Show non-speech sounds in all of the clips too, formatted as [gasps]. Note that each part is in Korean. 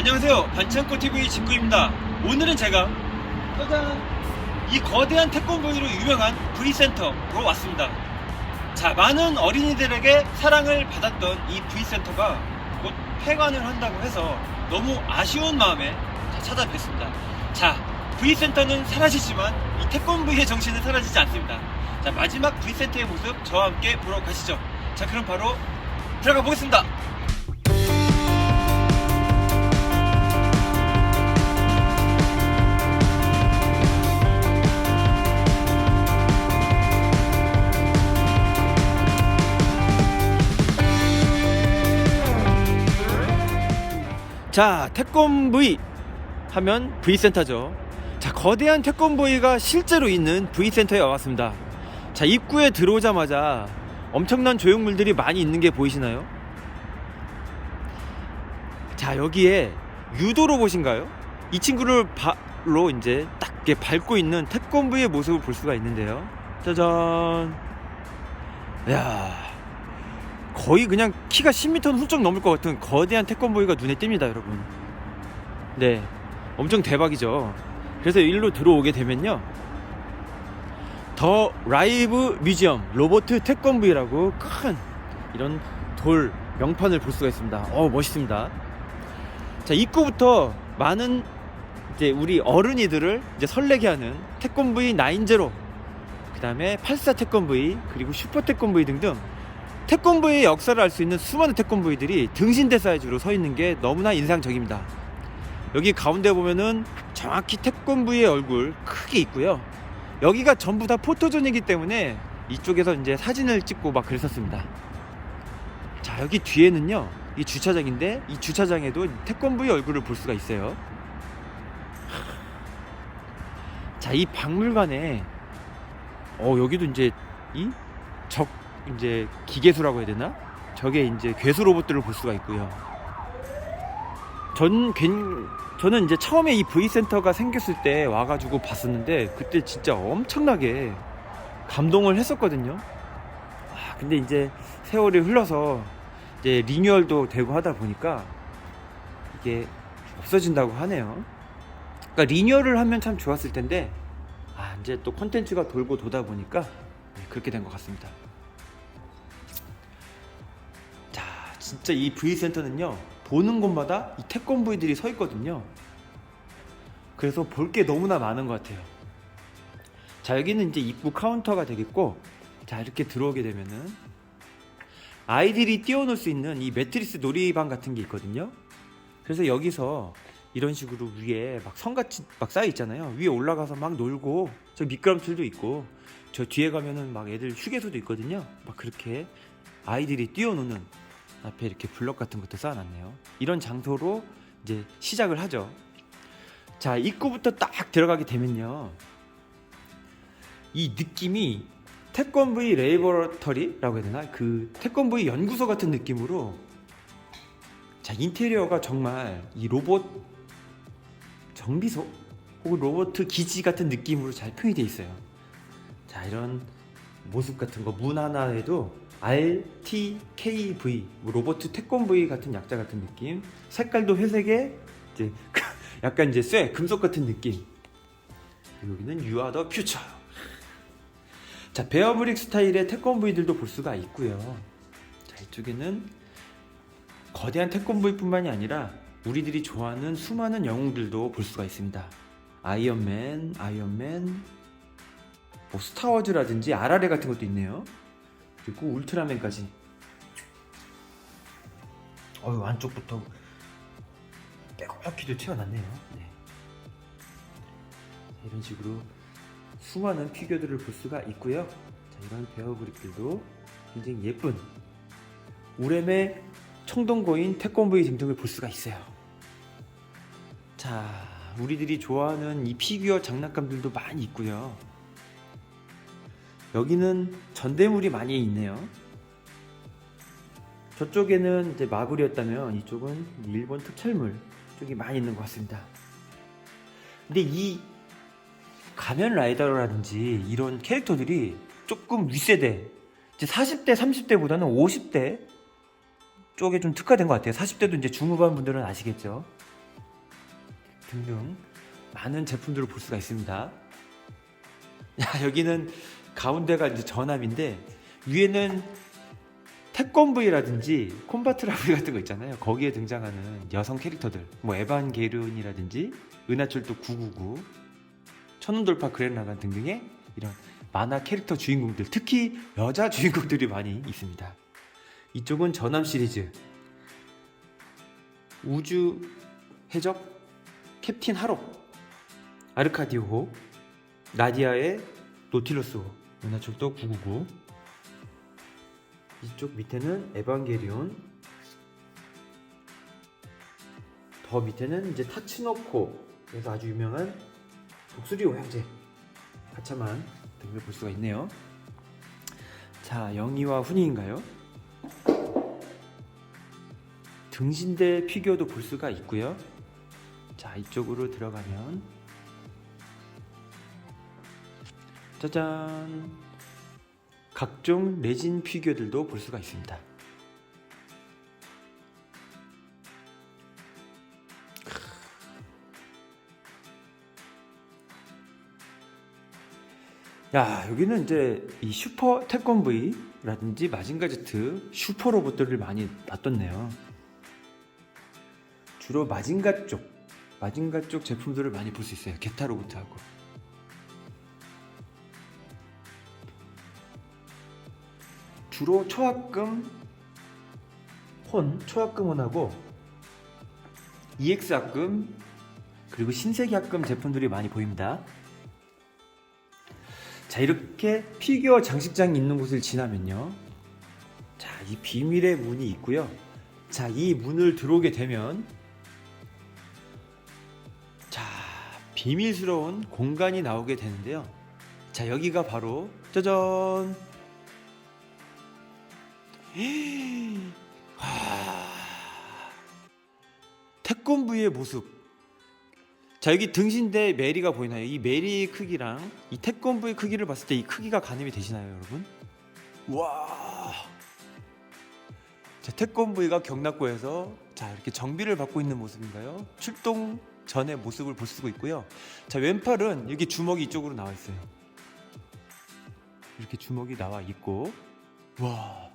안녕하세요. 반창고 TV 직구입니다. 오늘은 제가 짜잔 이 거대한 태권브이로 유명한 V센터로 왔습니다. 자, 많은 어린이들에게 사랑을 받았던 이 V센터가 곧 폐관을 한다고 해서 너무 아쉬운 마음에 자, 찾아뵙습니다. 자, V센터는 사라지지만 이 태권브이의 정신은 사라지지 않습니다. 자, 마지막 V센터의 모습 저와 함께 보러 가시죠. 자, 그럼 바로 들어가 보겠습니다. 자, 태권브이 하면 V센터죠. 자, 거대한 태권브이가 실제로 있는 V센터에 와봤습니다. 자, 입구에 들어오자마자 엄청난 조형물들이 많이 있는 게 보이시나요? 자, 여기에 유도 로봇인가요? 이 친구를 바로 이제 딱 이렇게 밟고 있는 태권브이의 모습을 볼 수가 있는데요. 짜잔. 야 거의 그냥 키가 10m는 훌쩍 넘을 것 같은 거대한 태권브이가 눈에 띕니다, 여러분. 네, 엄청 대박이죠. 그래서 일로 들어오게 되면요. 더 라이브 뮤지엄 로보트 태권브이라고 큰 이런 돌 명판을 볼 수가 있습니다. 어, 멋있습니다. 자, 입구부터 많은 이제 우리 어른이들을 이제 설레게 하는 태권브이 9제로 그 다음에 84 태권브이 그리고 슈퍼 태권브이 등등 태권브이의 역사를 알 수 있는 수많은 태권브이들이 등신대 사이즈로 서 있는 게 너무나 인상적입니다. 여기 가운데 보면은 정확히 태권브이의 얼굴 크게 있고요. 여기가 전부 다 포토존이기 때문에 이쪽에서 이제 사진을 찍고 막 그랬었습니다. 자, 여기 뒤에는요. 이 주차장인데 이 주차장에도 태권브이 얼굴을 볼 수가 있어요. 자, 이 박물관에 어, 여기도 이제 이 적 이제 기계수라고 해야 되나? 저게 이제 괴수 로봇들을 볼 수가 있고요. 전 괜, 저는 이제 처음에 이 V 센터가 생겼을 때 와가지고 봤었는데 그때 진짜 엄청나게 감동을 했었거든요. 아, 근데 이제 세월이 흘러서 이제 리뉴얼도 되고 하다 보니까 이게 없어진다고 하네요. 그러니까 리뉴얼을 하면 참 좋았을 텐데 아, 이제 또 콘텐츠가 돌고 도다 보니까 네, 그렇게 된 것 같습니다. 진짜 이 V 센터는요 보는 곳마다 이 태권브이들이 서 있거든요. 그래서 볼 게 너무나 많은 것 같아요. 자, 여기는 이제 입구 카운터가 되겠고, 자 이렇게 들어오게 되면은 아이들이 뛰어놀 수 있는 이 매트리스 놀이방 같은 게 있거든요. 그래서 여기서 이런 식으로 위에 막 성같이 막 쌓여 있잖아요. 위에 올라가서 막 놀고 저 미끄럼틀도 있고 저 뒤에 가면은 막 애들 휴게소도 있거든요. 막 그렇게 아이들이 뛰어노는 앞에 이렇게 블럭 같은 것도 쌓아놨네요. 이런 장소로 이제 시작을 하죠. 자 입구부터 딱 들어가게 되면요. 이 느낌이 태권브이 레이버러터리라고 해야 되나? 그 태권브이 연구소 같은 느낌으로 자 인테리어가 정말 이 로봇 정비소 혹은 로봇 기지 같은 느낌으로 잘 표현이 돼 있어요. 자 이런 모습 같은 거 문 하나에도 RTKV 뭐 로봇 태권브이 같은 약자 같은 느낌. 색깔도 회색에 이제 [laughs] 약간 이제 쇠 금속 같은 느낌. 여기는 the future. 자 베어브릭 스타일의 태권브이들도 볼 수가 있고요. 자 이쪽에는 거대한 태권브이뿐만이 아니라 우리들이 좋아하는 수많은 영웅들도 볼 수가 있습니다. 아이언맨 아이언맨 뭐 스타워즈라든지 아라레 같은 것도 있네요 그리고 울트라맨까지. 어유 안쪽부터 빼곡히도 튀어났네요. 네. 자, 이런 식으로 수많은 피규어들을 볼 수가 있고요. 자, 이런 베어브릭들도 굉장히 예쁜 우렘의 청동거인 태권브이 등등을 볼 수가 있어요. 자 우리들이 좋아하는 이 피규어 장난감들도 많이 있고요 여기는 전대물이 많이 있네요. 저쪽에는 이제 마블이었다면 이쪽은 일본 특촬물 쪽이 많이 있는 것 같습니다. 근데 이 가면 라이더라든지 이런 캐릭터들이 조금 윗세대, 이제 40대, 30대보다는 50대 쪽에 좀 특화된 것 같아요. 40대도 이제 중후반 분들은 아시겠죠. 등등 많은 제품들을 볼 수가 있습니다. [laughs] 야, 여기는 가운데가 이제 전압인데 위에는 태권브이라든지 콤바트라브리 같은 거 있잖아요. 거기에 등장하는 여성 캐릭터들, 뭐 에반 게르온이라든지 은하철도 999, 천운돌파 그랜라간 등등의 이런 만화 캐릭터 주인공들, 특히 여자 주인공들이 많이 있습니다. 이쪽은 전함 시리즈, 우주 해적 캡틴 하로, 아르카디오호, 나디아의 노틸러스호, 은하철도 999. 이쪽 밑에는 에반게리온. 더 밑에는 이제 타츠노코. 그래서 아주 유명한 독수리오 형제. 하차만 등을 볼 수가 있네요. 자 영희와 훈이인가요? 등신대 피규어도 볼 수가 있고요. 자 이쪽으로 들어가면 짜잔 각종 레진 피규어들도 볼 수가 있습니다. 야 여기는 이제 이 슈퍼 태권브이라든지 마징가 제트 슈퍼 로봇들을 많이 놔뒀네요. 주로 마징가 쪽 마징가 쪽 제품들을 많이 볼 수 있어요. 게타 로봇하고. 주로 초합금 혼, 초합금 혼하고 EX 합금 그리고 신세기 합금 제품들이 많이 보입니다. 자 이렇게 피규어 장식장이 있는 곳을 지나면요. 자 이 비밀의 문이 있고요. 자 이 문을 들어오게 되면 자 비밀스러운 공간이 나오게 되는데요. 자 여기가 바로 짜잔 와... 태권브이의 모습. 자 여기 등신대 메리가 보이나요? 이 메리 크기랑 이 태권브이 크기를 봤을 때 이 크기가 가늠이 되시나요, 여러분? 와. 자 태권브이가 경락고에서 자 이렇게 정비를 받고 있는 모습인가요? 출동 전의 모습을 볼 수가 있고요. 자 왼팔은 여기 주먹이 이쪽으로 나와 있어요. 이렇게 주먹이 나와 있고 와.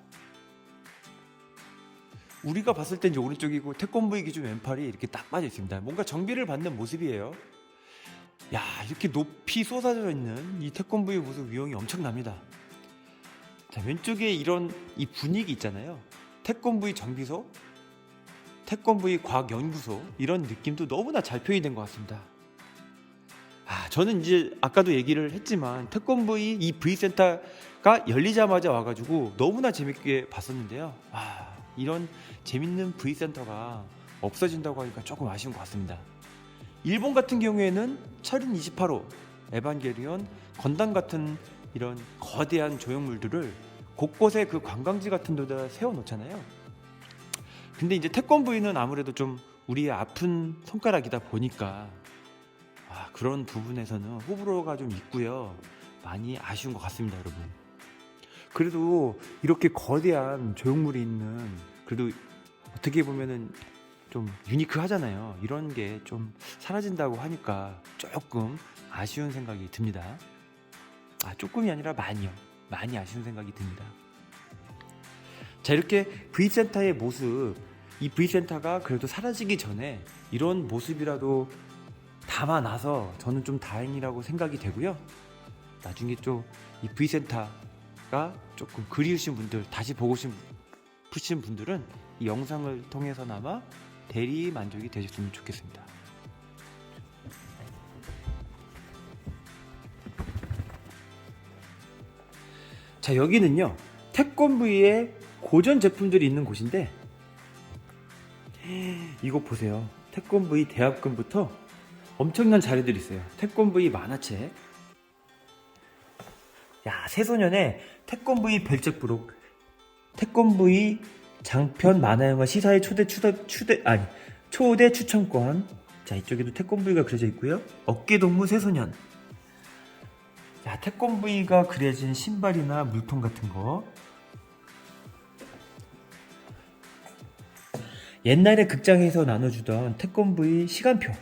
우리가 봤을 땐 이제 오른쪽이고 태권브이 기준 왼팔이 이렇게 딱 빠져 있습니다. 뭔가 정비를 받는 모습이에요. 야 이렇게 높이 쏟아져 있는 이 태권브이 모습 위용이 엄청납니다. 자 왼쪽에 이런 이 분위기 있잖아요. 태권브이 정비소, 태권브이 과학연구소 이런 느낌도 너무나 잘 표현된 것 같습니다. 아 저는 이제 아까도 얘기를 했지만 태권브이 이 V 센터가 열리자마자 와가지고 너무나 재밌게 봤었는데요. 아 이런 재밌는 V센터가 없어진다고 하니까 조금 아쉬운 것 같습니다. 일본 같은 경우에는 철인 28호, 에반게리온, 건담 같은 이런 거대한 조형물들을 곳곳에 그 관광지 같은 데다 세워 놓잖아요. 근데 이제 태권브이는 아무래도 좀 우리의 아픈 손가락이다 보니까 아, 그런 부분에서는 호불호가 좀 있고요. 많이 아쉬운 것 같습니다, 여러분. 그래도 이렇게 거대한 조형물이 있는 그래도 어떻게 보면은 좀 유니크 하잖아요. 이런 게 좀 사라진다고 하니까 조금 아쉬운 생각이 듭니다. 아, 조금이 아니라 많이요. 많이 아쉬운 생각이 듭니다. 자, 이렇게 V센터의 모습, 이 V센터가 그래도 사라지기 전에 이런 모습이라도 담아놔서 저는 좀 다행이라고 생각이 되고요. 나중에 좀이 V센터 가 조금 그리우신 분들, 다시 보고 싶으신 분들은 이 영상을 통해서나마 대리 만족이 되셨으면 좋겠습니다. 자 여기는요 태권브이의 고전 제품들이 있는 곳인데 이거 보세요. 태권브이 대합금부터 엄청난 자료들이 있어요. 태권브이 만화책. 야 새소년의 태권브이 별책부록 태권브이 장편 만화영화 시사의 초대 추대 추대 아니 초대 추천권. 자 이쪽에도 태권브이가 그려져 있고요. 어깨동무 새소년. 자 태권브이가 그려진 신발이나 물통 같은 거. 옛날에 극장에서 나눠주던 태권브이 시간표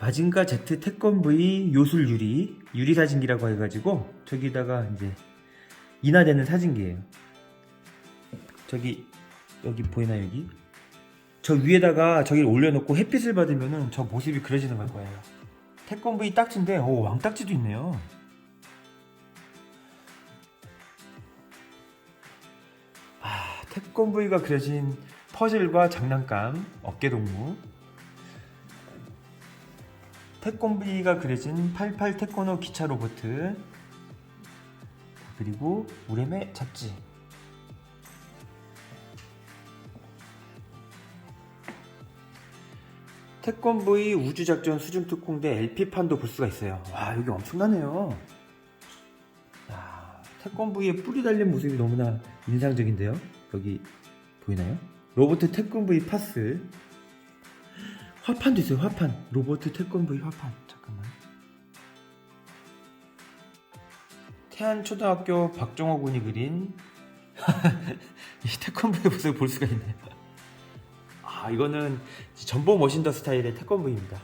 마징가 Z 태권 V 요술 유리 유리 사진기라고 해가지고 저기다가 이제 인화되는 사진기예요. 저기 여기 보이나 여기? 저 위에다가 저기를 올려놓고 햇빛을 받으면은 저 모습이 그려지는 걸 거예요. 태권 V 딱지인데 오 왕딱지도 있네요. 아 태권 V가 그려진 퍼즐과 장난감 어깨 동무 태권브이가 그려진 88 태권호 기차 로봇. 그리고 우렘의 잡지. 태권브이 우주작전 수중특공대 LP판도 볼 수가 있어요. 와 여기 엄청나네요. 야, 태권브이의 뿔이 달린 모습이 너무나 인상적인데요. 여기 보이나요? 로봇 태권브이 파스 화판도 있어요 화판. 로버트 태권브이 화판 잠깐만. 태안 초등학교 박정호 군이 그린 [laughs] 이 태권브이 모습을 볼 수가 있네요. 아 이거는 전보 머신더 스타일의 태권브이입니다.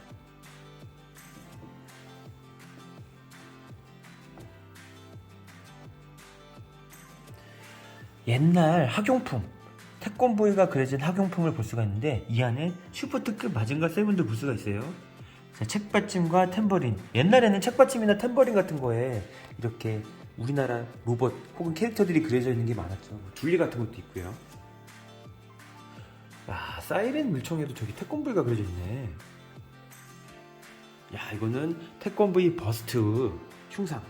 옛날 학용품 태권보이가 그려진 학용품을 볼 수가 있는데 이 안에 슈퍼 특급 마징가 세븐도 볼 수가 있어요. 자, 책받침과 탬버린. 옛날에는 책받침이나 탬버린 같은 거에 이렇게 우리나라 로봇 혹은 캐릭터들이 그려져 있는 게 많았죠. 뭐 줄리 같은 것도 있고요. 야, 사이렌 물총에도 저기 태권보이가 그려져 있네. 야, 이거는 태권보이 버스트 흉상.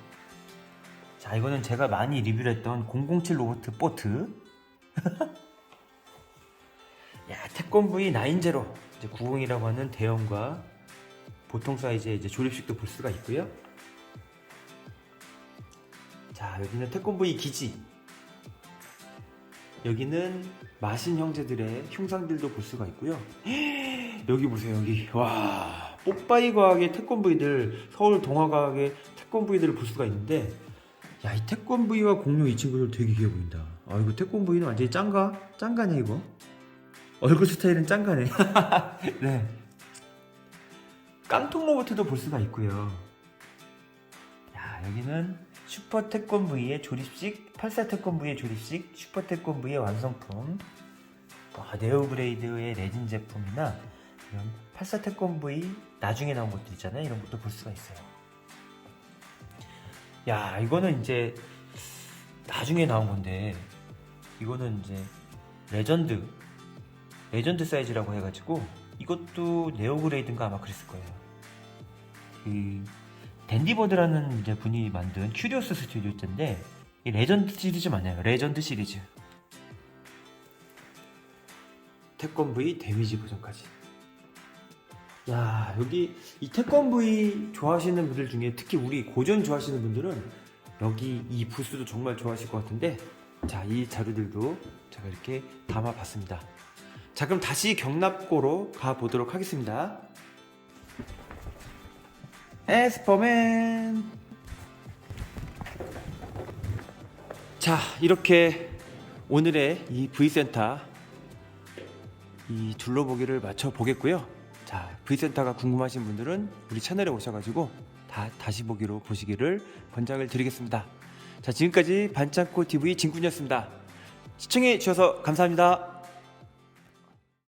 자, 이거는 제가 많이 리뷰를 했던 007 로봇 보트. [laughs] 야, 태권브이 90 이제 90이라고 하는 대형과 보통 사이즈의 이제 조립식도 볼 수가 있고요. 자, 여기는 태권브이 기지. 여기는 마신 형제들의 흉상들도 볼 수가 있고요. [gasps] 여기 보세요, 여기. 와, 뽀빠이 과학의 태권브이들, 서울 동화과학의 태권브이들을 볼 수가 있는데, 야, 이 태권브이와 공룡 이 친구들 되게 귀해 보인다. 아, 이거 태권브이는 완전히 짱가? 짱가네, 이거. 얼굴 스타일은 짱가네. [laughs] 네. 깡통 로봇도 볼 수가 있고요. 야, 여기는 슈퍼 태권브이의 조립식, 84 태권브이의 조립식, 슈퍼 태권브이의 완성품, 뭐, 네오그레이드의 레진 제품이나 이런 84 태권브이 나중에 나온 것들 있잖아요. 이런 것도 볼 수가 있어요. 야, 이거는 이제 나중에 나온 건데, 이거는 이제 레전드 레전드 사이즈라고 해가지고 이것도 네오그레이드인가 아마 그랬을 거예요. 그 댄디버드라는 이제 분이 만든 큐리오스 스튜디오인데 이 레전드 시리즈 맞나요? 레전드 시리즈. 태권 V 데미지 버전까지. 야 여기 이 태권 V 좋아하시는 분들 중에 특히 우리 고전 좋아하시는 분들은 여기 이 부스도 정말 좋아하실 것 같은데 자 이 자료들도 제가 이렇게 담아봤습니다. 자 그럼 다시 경납고로 가보도록 하겠습니다. 에스퍼맨. 자 이렇게 오늘의 이 V센터 이 둘러보기를 마쳐 보겠고요. 자 V센터가 궁금하신 분들은 우리 채널에 오셔가지고 다 다시 보기로 보시기를 권장을 드리겠습니다. 자 지금까지 반창고 TV 진군이었습니다. 시청해 주셔서 감사합니다